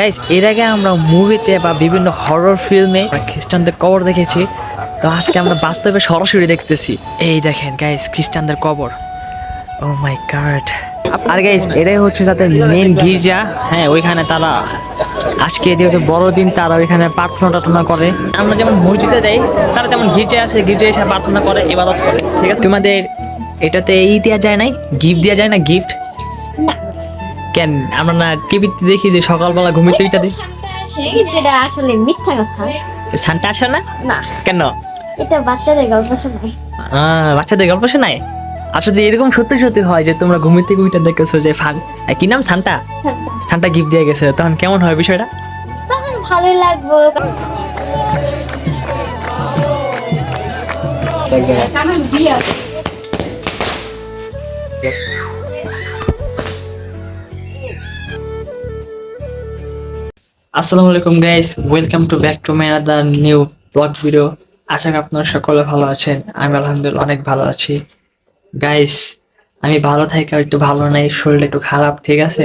Guys এর আগে আমরা মুভিতে বা বিভিন্ন হরর ফিল্মে খ্রিস্টানদের কবর দেখেছি। তো আজকে আমরা বাস্তবে সরাসরি দেখতেছি। এই দেখেন গাইস খ্রিস্টানদের কবর। ও মাই গড আর গাইস এটাই হচ্ছে যাদের মেন গির্জা। হ্যাঁ ওইখানে তারা আজকে যেহেতু বড়দিন, তারা ওইখানে প্রার্থনা টার্থনা করে। আমরা যেমন মসজিদে যাই, তারা যেমন গির্জায় আসে। গির্জায় এসে প্রার্থনা করে, ইবাদত করে। ঠিক আছে? তোমাদের এটাতে এই দেওয়া যায় নাই? গিফট দেওয়া যায় না? গিফট কেন? আমরা না টিভিতে দেখি যে সকালবেলা ঘুমিতে এটা কিন্তু এটা আসলে মিথ্যা কথা। সানটা আসে না? না। কেন? এটা বাচ্চাদের গল্প শোনায়। আহ, বাচ্চাদের গল্প শোনায়? আসলে যে এরকম সত্যি সত্যি হয় যে তোমরা ঘুমিতে ঘুমিতে দেখেছ যে এ, কি নাম সান্টা? সান্টা। গিফট দিয়ে গেছে তখন কেমন হয় বিষয়টা? তখন ভালোই লাগবো। আসসালামু আলাইকুম guys welcome to back to my other new blog video আশা করি আপনারা সকলে ভালো আছেন। আমি আলহামদুলিল্লাহ অনেক ভালো আছি। গাইস আমি ভালো থাকি একটু ভালো নাই, শরীরটা একটু খারাপ, ঠিক আছে?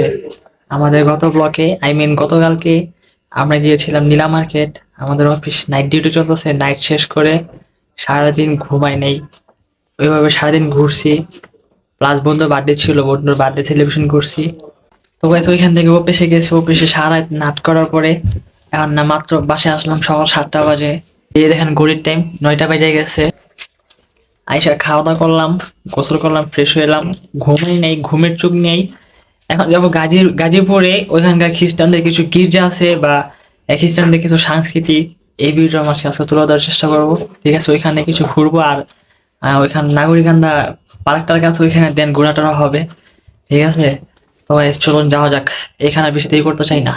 আমাদের গত ব্লকে আই মিন গতকালকে আমরা গিয়েছিলাম নীলা মার্কেট। আমাদের অফিস নাইট ডিউটি চলতেছে নাইট শেষ করে সারাদিন ঘুমাই নেই। ওইভাবে সারাদিন ঘুরছি। প্লাস বন্ধুর বার্থডে ছিল, বন্ধুর বার্থডে সেলিব্রেশন করছি। ওইখান থেকে অফিসে গেছি। অফিসে সারা নাট করার পরে এখন না, মাত্র বাসে আসলাম সকাল সাতটা বাজে। এই দেখেন ঘড়ির টাইম নয়টা বেজে গেছে। আইসা খাওয়া দাওয়া করলাম, গোসল করলাম ফ্রেশ হয়ে এলাম। ঘুমই নেই, ঘুমের চোখ নেই। এখন যাব গাজীর, গাজীপুরে। ওইখানকার খ্রিস্টানদের কিছু গির্জা আছে বা খ্রিস্টানদের কিছু সংস্কৃতি এই ভিডিও আমার আজকে তুলে দেওয়ার চেষ্টা করব। ঠিক আছে, ওইখানে কিছু ঘুরবো আর ওইখান নাগরিকান্দা পার্কটার কাছে ওইখানে দেন ঘোরাটোরা হবে। ঠিক আছে? তো চলুন যাওয়া যাক। এখানে বেশি দেরি করতে চাই না।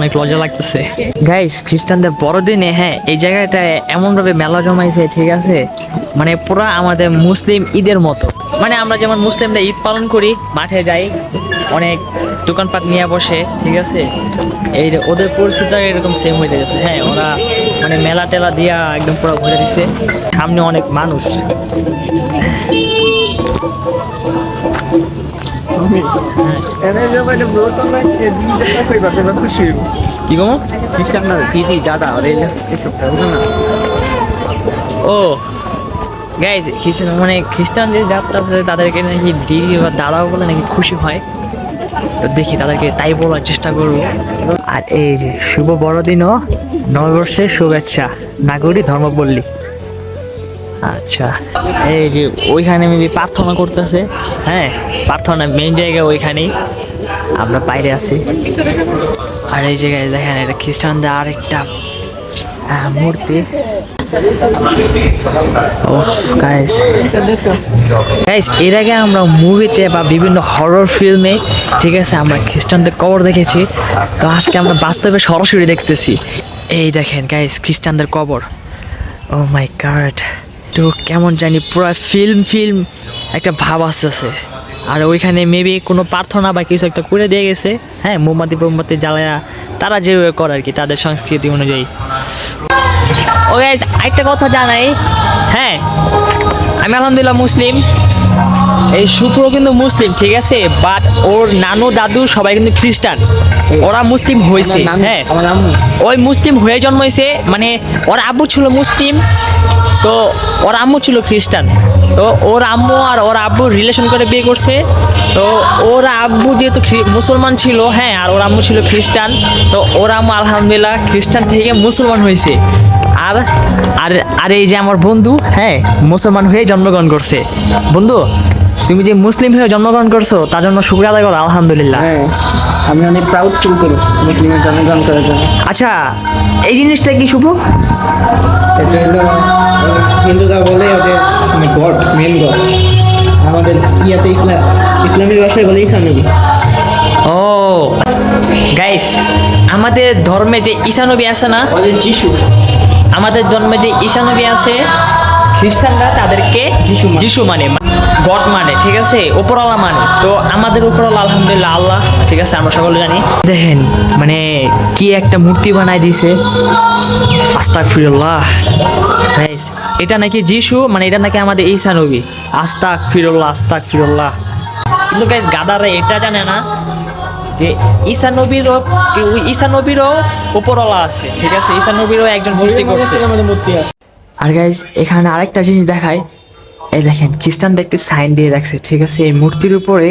অনেক লজ্জা লাগতেছে। গাইস খ্রিস্টানদের বড়দিনে হ্যাঁ এই জায়গাটা এমন ভাবে মেলা জমাইছে, ঠিক আছে? মানে পুরা আমাদের মুসলিম ঈদের মতো। মানে আমরা যেমন মুসলিমরা ঈদ পালন করি, মাঠে যাই, অনেক দোকানপাট নিয়ে বসে, ঠিক আছে? এই ওদের পরিস্থিতি এরকম সেম হয়ে গেছে হ্যাঁ ওরা মানে মেলা টেলা দিয়া একদম পুরো ঘুরে দিছে। সামনে অনেক মানুষ। মানে কি কমো? খ্রিস্টান না দিদি দাদা ওরে এসব না ও গাইজ খ্রিস্টান মানে খ্রিস্টান যে যাত্রা আছে তাদেরকে নাকি দিদি বা দাদাও বলে নাকি খুশি হয়। তো দেখি তাদেরকে তাই বলার চেষ্টা করব। আর এই যে শুভ বড়দিন ও নববর্ষের শুভেচ্ছা নাগরিক ধর্মপল্লী। আচ্ছা এই যে ওইখানে মেবি প্রার্থনা করতেছে হ্যাঁ প্রার্থনা মেন জায়গা ওইখানেই আমরা বাইরে আছি। আর এই জায়গায় দেখেন এটা খ্রিস্টানদের আরেকটা আহ, মূর্তি। গাইস এর আগে আমরা মুভিতে বা বিভিন্ন হরর ফিল্মে ঠিক আছে আমরা খ্রিস্টানদের কবর দেখেছি। তো আজকে আমরা বাস্তবে সরাসরি দেখতেছি। এই দেখেন গাইস খ্রিস্টানদের কবর ও মাই গড তো কেমন জানি পুরো ফিল্ম ফিল্ম একটা ভাব আসতেছে। আর ওইখানে মেবি কোনো প্রার্থনা বা কিছু একটা করে দিয়ে গেছে। হ্যাঁ মোমবাতি মোমবাতি জ্বালায়া তারা যেভাবে করে আর কি, তাদের সংস্কৃতি অনুযায়ী। ও একটা কথা জানাই। হ্যাঁ আমি আলহামদুলিল্লাহ মুসলিম। এই শুক্র কিন্তু মুসলিম ঠিক আছে? বাট ওর নানু দাদু সবাই কিন্তু খ্রিস্টান। ওরা মুসলিম হয়েছে হ্যাঁ। ওই মুসলিম হয়ে জন্মাইছে মানে ওর আব্বু ছিল মুসলিম তো ওর আম্মু ছিল খ্রিস্টান। তো ওর আম্মু আর ওর আব্বু রিলেশন করে বিয়ে করছে। তো ওর আব্বু যেহেতু মুসলমান ছিল হ্যাঁ আর ওর আম্মু ছিল খ্রিস্টান তো ওর আম্মু আলহামদুলিল্লাহ খ্রিস্টান থেকে মুসলমান হয়েছে। আর আর আর এই যে আমার বন্ধু হ্যাঁ মুসলমান হয়ে জন্মগ্রহণ করছে। বন্ধু তুমি যে মুসলিম হয়ে জন্মগ্রহণ করছ তার জন্য শুক্র আদায় করো আলহামদুলিল্লাহ। হ্যাঁ আমি অনেক প্রাউড ফিল করি মুসলিমের জন্মগ্রহণ করার জন্য। আচ্ছা এই জিনিসটা কি শুভ? এটা হলো হিন্দুরা বলে ওদের গড মেন গড আমাদের ইয়াতে ইসলাম ইসলামী ভাষায় বলে ঈসা নবী। ও গাইস আমাদের ধর্মে যে ঈশানবী আছে না যিশু। আমাদের জন্মে যে ঈশানবী আছে খ্রিস্টানরা তাদেরকে যিশু মানে। যিশু মানে। গড মানে ঠিক আছে? উপরওয়ালা মানে। তো আমাদের উপরওয়ালা আলহামদুলিল্লাহ আল্লাহ ঠিক আছে? আমরা সকলে জানি। দেখেন মানে কি একটা মূর্তি বানাই দিয়েছে। আস্তাক ফিরুল্লাহ গাইস এটা নাকি যিশু? মানে এটা নাকি আমাদের ঈসা নবী? আস্তাক ফিরুল্লাহ আস্তাক ফিরুল্লাহ কিন্তু গাইস গাদারা এটা জানে না যে ঈসা নবীরও ওই ঈসা নবীরও উপরওয়ালা আছে ঠিক আছে? ঈসা নবীরও একজন সৃষ্টি করছে। আর গাইজ এখানে আরেকটা জিনিস দেখায়। এই দেখেন, খ্রিস্টানরা একটা সাইন দিয়ে রাখছে, ঠিক আছে? এই মূর্তির উপরে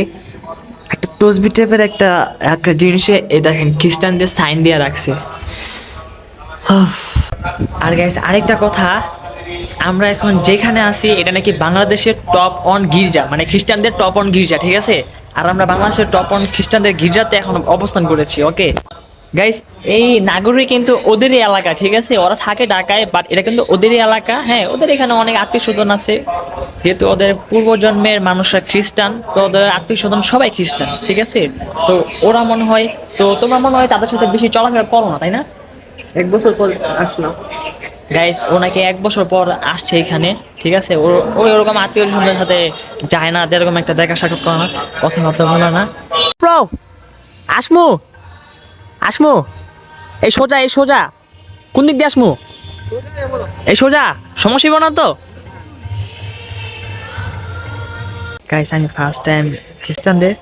একটা তসবি টাইপের একটা একটা জিনিসে এই দেখেন, খ্রিস্টানদের সাইন দিয়ে রাখছে। আর গাইজ আরেকটা কথা, আমরা এখন যেখানে আছি, এটা নাকি বাংলাদেশের টপ অন গির্জা মানে খ্রিস্টানদের টপ অন গির্জা, ঠিক আছে? আর আমরা বাংলাদেশের টপ অন খ্রিস্টানদের গির্জাতে এখন অবস্থান করেছি ওকে গাইস এই নাগরিক কিন্তু ওদেরই এলাকা ঠিক আছে? ওরা থাকে ঢাকায় বাট এটা কিন্তু ওদেরই এলাকা। হ্যাঁ ওদের এখানে অনেক আত্মীয় স্বজন আছে। যেহেতু ওদের পূর্বজন্মের মানুষরা খ্রিস্টান তো ওদের আত্মীয় স্বজন সবাই খ্রিস্টান ঠিক আছে? তো ওরা মনে হয় তো তোমরা মনে হয় তাদের সাথে বেশি চলাফেরা করো না তাই না? এক বছর পর আসলাম। গাইস ওনাকে এক বছর পর আসছে এখানে ঠিক আছে? ও ওই ওরকম আত্মীয় স্বজনের সাথে যায় না এরকম একটা দেখা সাক্ষাৎ করে না কথাবার্তা বলে না। ব্রো আসমু আসমু এই সোজা এই সোজা। কোন দিক দিয়ে আসমু? এই সোজা সমস্যা হইব না তো? গাইস আমি ফার্স্ট টাইম খ্রিস্টানদের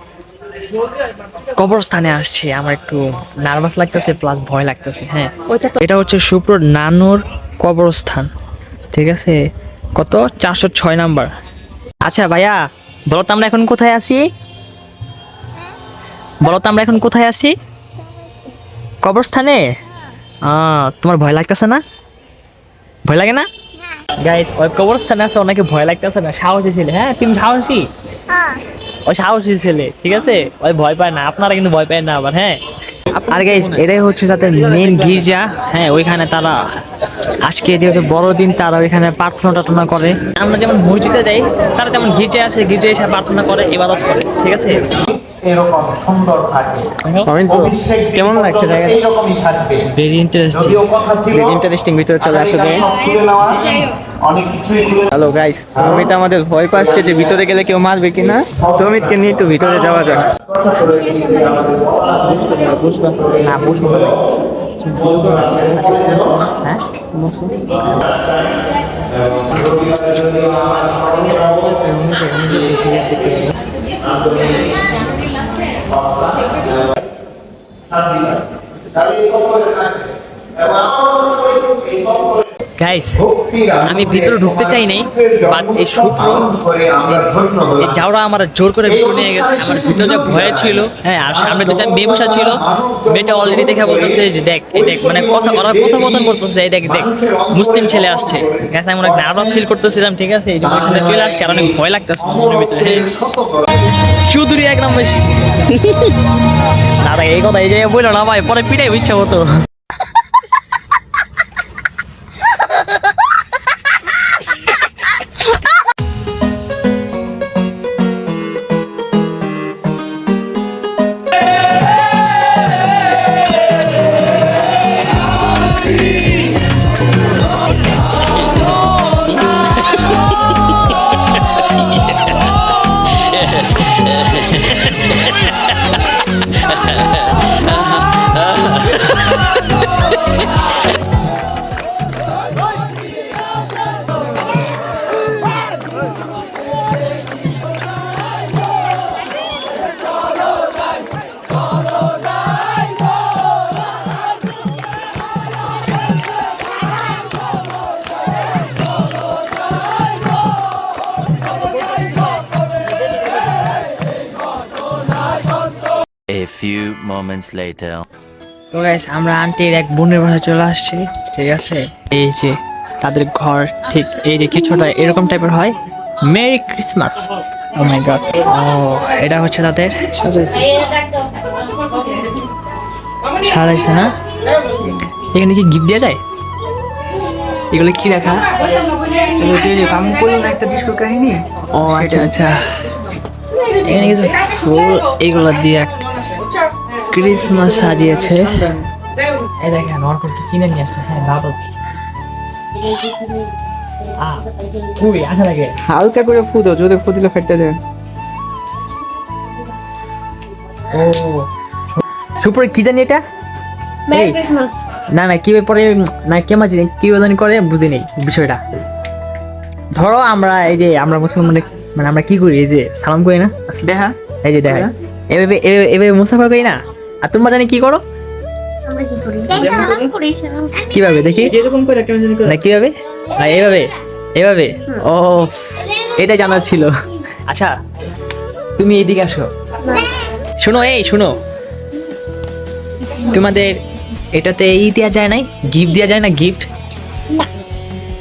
কবরস্থানে আসছে। আমার একটু নার্ভাস লাগতেছে প্লাস ভয় লাগতেছে হ্যাঁ। ওইটা এটা হচ্ছে সুপ্র নানুর কবরস্থান ঠিক আছে? কত? চারশো ছয় নাম্বার। আচ্ছা ভাইয়া বলো তো আমরা এখন কোথায় আছি? বলো তো আমরা এখন কোথায় আছি? কবরস্থানে? তোমার ভয় লাগতেছে না? ভয় লাগে না? গাইস ওই কবরস্থানে আছে অনেকে ভয় লাগতেছে না সাহসী ছেলে। হ্যাঁ তুমি সাহসী? ওই সাহসী ছেলে ঠিক আছে? ওই ভয় পায় না আপনারা কিন্তু ভয় পায় না আবার হ্যাঁ? আর গাইস এটাই হচ্ছে তাদের মেন গির্জা। হ্যাঁ ওইখানে তারা আজকে যেহেতু বড়দিন তারা ওইখানে প্রার্থনা টার্থনা করে। আমরা যেমন মসজিদে যাই তারা যেমন গির্জায় আসে গির্জায় এসে প্রার্থনা করে ইবাদত করে ঠিক আছে? এরকম সুন্দর থাকে। তো কেমন লাগছে জায়গা এইরকমই থাকবে। ভেরি ইন্টারেস্টিং যদিও কথা ছিল ইন্টারেস্টিং ভিতরে চলে আসো অনেক কিছুই ছিল হ্যালো গাইস তমিত আমাদের ভয় পাচ্ছে যে ভিতরে গেলে কেউ মারবে কিনা? তমিতকে নিয়ে একটু ভিতরে যাওয়া যাক। না বসবো না। হ্যাঁ? বসো গাইস আমি ভিতরে ঢুকতে চাই নাই বাট এই শুক্র যাওরা আমার জোর করে ভিতরে নিয়ে গেছে, আমার ভিতরে যা ভয় ছিল হ্যাঁ আর সামনে দুটা মেয়ে বসা ছিল, মেয়েটা অলরেডি দেখে বলতেছে যে দেখ, এই দেখ মানে কথা ওরা কথা কথোপকথন করতেছে এই দেখ দেখ, মুসলিম ছেলে আসছে। গেছে আমি অনেক নার্ভাস ফিল করতেছিলাম, ঠিক আছে, এই জন্য চলে আসছে, আর অনেক ভয় লাগতেছে ভিতরে। হ্যাঁ। একদম বেশি দাদা, এই কথা এই যে বলল না ভাই, পরে পিটাই ইচ্ছা হতো Ha ha ha ha! A few moments later. তো গাইস আমরা আন্টির এক বোনের বাসায় চলে আসছি, ঠিক আছে? এই যে তাদের ঘর, ঠিক এই যে কিছুটা এরকম টাইপের হয়। Merry Christmas oh my god ও এটা হচ্ছে তাদের সাজাইছে। না? এখানে কি গিফট দেওয়া যায়? এগুলো কি রাখা একটা কাহিনী ও আচ্ছা আচ্ছা। এখানে কিছু ফুল, এগুলো দিয়ে ক্রিসমাস সাজিয়েছে। এই দেখেন কি কিনে নিয়ে আসছে। হ্যাঁ আহ, খুবই আশা লাগে হালকা করে ফুদো যদি ফুদিলে ফেটে যায় ও সুপুর কি জানি এটা? Merry Christmas. না না কি পরে না কেমন জানি কি জানি করে বুঝি নেই বিষয়টা। ধরো আমরা এই যে আমরা মুসলমান মানে আমরা কি করি এই যে সালাম করি না? দেখা এই যে দেখা এভাবে এভাবে- এভাবে মুসাফা করি না? আর তোমরা জানি কি করো? আমরা কি করি? করি। কীভাবে? দেখি। জানি না কীভাবে? না এইভাবে এভাবে। ও এটা জানার ছিল। আচ্ছা তুমি এদিকে আসো। শোনো এই শোনো। তোমাদের এটাতে ই দেওয়া যায় নাই? গিফট দেওয়া যায় না? গিফট?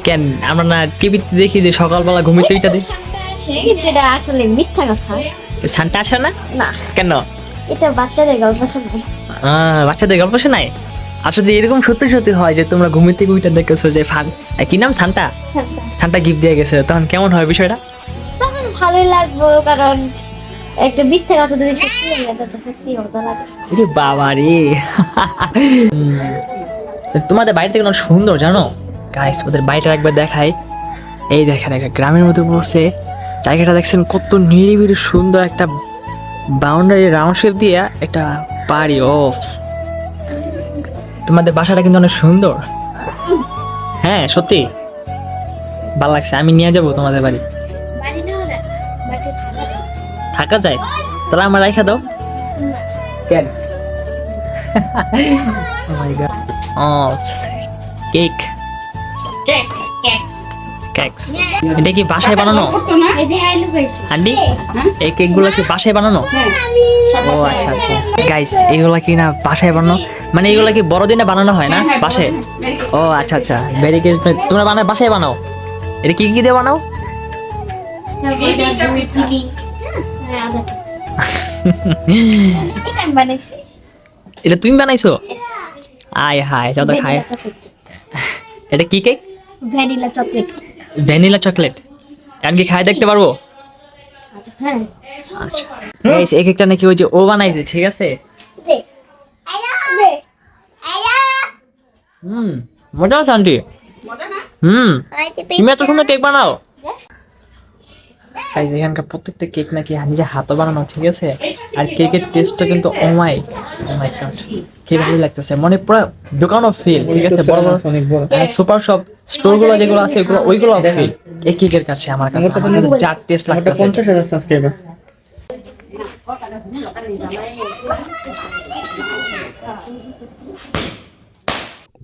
কেন? আমরা না টিভিতে দেখি যে সকালবেলা ঘুমিয়ে দিই এটা আসলে মিথ্যা কথা। সানটা আসে না? না। কেন? এটা বাচ্চাদের গল্প শোনায় বাচ্চাদের গল্প শোনায় আচ্ছা যে এরকম সত্যি সত্যি হয় যে তোমরা থেকে ওইটা দেখেছ যে ফান কি নাম? সান্টা? সান্টা। গিফট দিয়ে গেছে তখন কেমন হয় বিষয়টা? তখন ভালোই লাগবো কারণ একটা মিথ্যা কথা যদি সত্যি হয়ে যায় তো সত্যি মজা লাগে আরে বাবা রে। তোমাদের বাড়িতে কেন সুন্দর জানো? গাইস ওদের বাড়িটা একবার দেখাই। এই দেখেন একটা গ্রামের মধ্যে পড়ছে। জায়গাটা দেখছেন কত নিরিবিলি সুন্দর একটা বাউন্ডারি রাউন্ড শেপ দিয়ে একটা বাড়ি অফস তোমাদের বাসাটা কিন্তু অনেক সুন্দর। হ্যাঁ সত্যি। ভালো লাগছে আমি নিয়ে যাব তোমাদের বাড়ি। থাকা যায়। তাহলে আমার রাখা দাও। কেন? কেক কেক কেক এটা কি বাসায় বানানো? হ্যাঁ আন্টি এই কেকগুলো কি বাসায় বানানো? ও আচ্ছা আচ্ছা। গাইস এগুলা কি না বাসায় বানানো? মানে এগুলা কি বড়দিনে বানানো হয় না? বাসায়? ও আচ্ছা আচ্ছা। ভেরি গুড তোমরা বানায় বাসায় বানাও? এটা কি কি দিয়ে বানাও? হ্যাঁ এটা আমি বানাইছি। এটা তুমি বানাইছো? আয় হায় চলো খায়। এটা কি cake? Vanilla chocolate vanilla chocolate. আমি কি খাই দেখতে পারব? আচ্ছা এক একটা গাইস এই কেকটা নাকি ওই যে ও বানাইছে ঠিক আছে? হুম মজা আছে আন্টি। হুম। তুমি এত সুন্দর কেক বানাও। গাইস এখানকার প্রত্যেকটা কেক নাকি নিজে হাতে বানানো ঠিক আছে? আর কেকের টেস্টটা কিন্তু অমাই ওমাই গড কি ভালো লাগতেছে। মনে পুরো দোকানও ফিল ঠিক আছে? বড় বড় অনেক বড়। সুপার শপ স্টোরগুলো যেগুলো আছে ওগুলো ওইগুলো ফিল এই কেকের কাছে আমার কাছে আমার কাছে যার টেস্ট লাগতেছে। পঞ্চাশ হাজার সাবস্ক্রাইবার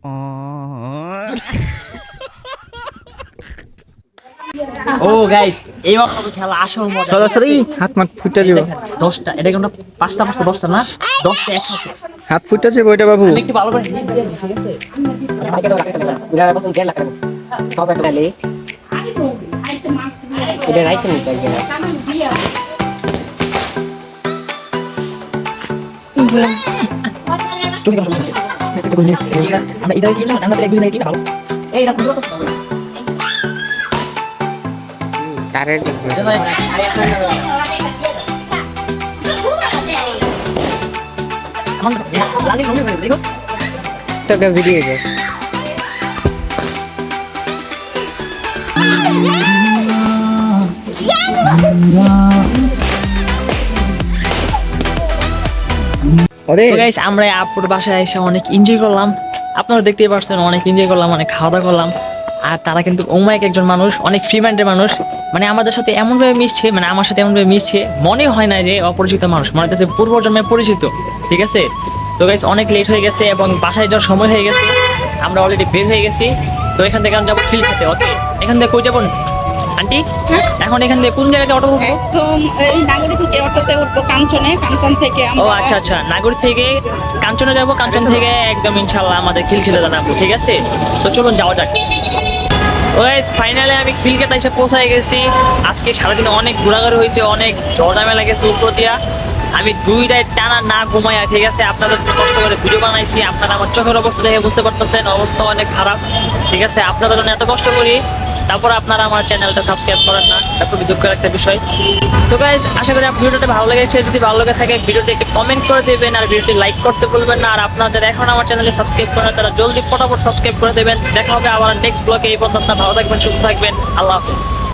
ও গাইস এই অল্প খেলা আসল মজা সরাসরি হাত মাত ফুটে যাব দশটা এটা কিন্তু পাঁচটা পাঁচটা দশটা না দশটা একসাথে হাত ফুটে যাবে ওইটা বাবু একটু ভালো করে ঠিক আছে এটা রাইখে নিতে আমরা ইদারে কি না আমরা দুই দিন কি ভালো এই না পুরো কথা তারের তোকে ভিডিও আমরা আপুর বাসায় এসে অনেক এনজয় করলাম। আপনারা দেখতেই পারছেন অনেক এনজয় করলাম অনেক খাওয়া দাওয়া করলাম। আর তারা কিন্তু ওমাইক একজন মানুষ অনেক ফ্রি মাইন্ডের মানুষ। মানে আমাদের সাথে এমনভাবে মিশছে মানে আমার সাথে এমনভাবে মিশছে মনে হয় না যে অপরিচিত মানুষ মনে হচ্ছে পূর্ব জন্মে পরিচিত ঠিক আছে? তো গাইস অনেক লেট হয়ে গেছে এবং বাসায় যাওয়ার সময় হয়ে গেছে আমরা অলরেডি বের হয়ে গেছি তো এখান থেকে আমি যাব খিল খেতে ওকে এখান থেকে কই যাব? আন্টি এখন এখান থেকে কোন জায়গায় অটো উঠবো? একদম এই নাগরী থেকে অটোতে উঠবো কাঞ্চনে কাঞ্চন থেকে ও আচ্ছা আচ্ছা নাগর থেকে কাঞ্চনে যাব কাঞ্চন থেকে একদম ইনশাল্লাহ আমাদের খিলখিলে জানাব ঠিক আছে? তো চলুন যাওয়া যাক। ওয়াইস ফাইনালে আমি খিলকেতা এসে পৌঁছায় গেছি। আজকে সারাদিন অনেক ঘোরাঘুরি হয়েছে, অনেক ঝড়ঝামেলা গেছে উপর দিয়া আমি দুই রাত টানা না ঘুমাইয়া ঠিক আছে? আপনাদের কষ্ট করে ভিডিও বানাইছি, আপনারা আমার চোখের অবস্থা দেখে বুঝতে পারতেছেন, অবস্থা অনেক খারাপ, ঠিক আছে? আপনাদের জন্য এত কষ্ট করি। তারপর আপনারা আমার চ্যানেলটা সাবস্ক্রাইব করেন না, এটা খুবই দুঃখের একটা বিষয়। তো গাইজ আশা করি ভিডিওটা ভালো লেগেছে। যদি ভালো লেগে থাকে ভিডিওটি একটু কমেন্ট করে দেবেন আর ভিডিওটি লাইক করতে বলবেন না। আর আপনারা যারা এখন আমার চ্যানেলে সাবস্ক্রাইব করেন তারা জলদি ফটাফট সাবস্ক্রাইব করে দেবেন। দেখা হবে আবার নেক্সট ব্লগে এই পর্যন্ত ভালো থাকবেন, সুস্থ থাকবেন। আল্লাহ হাফিজ।